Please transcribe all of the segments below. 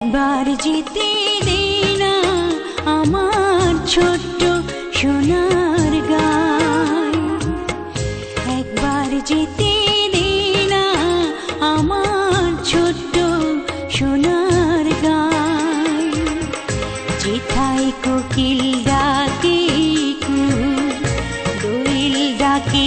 বার জিতে দে না আমার ছোট্ট সোনার গায় একবার যেতে দে না আমার ছোট্ট সোনার গায় যেথায় কোকিল ডাকে কু, দোয়েল ডাকে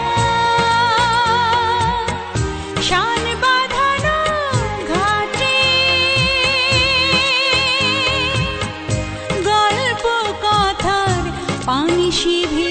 শিভি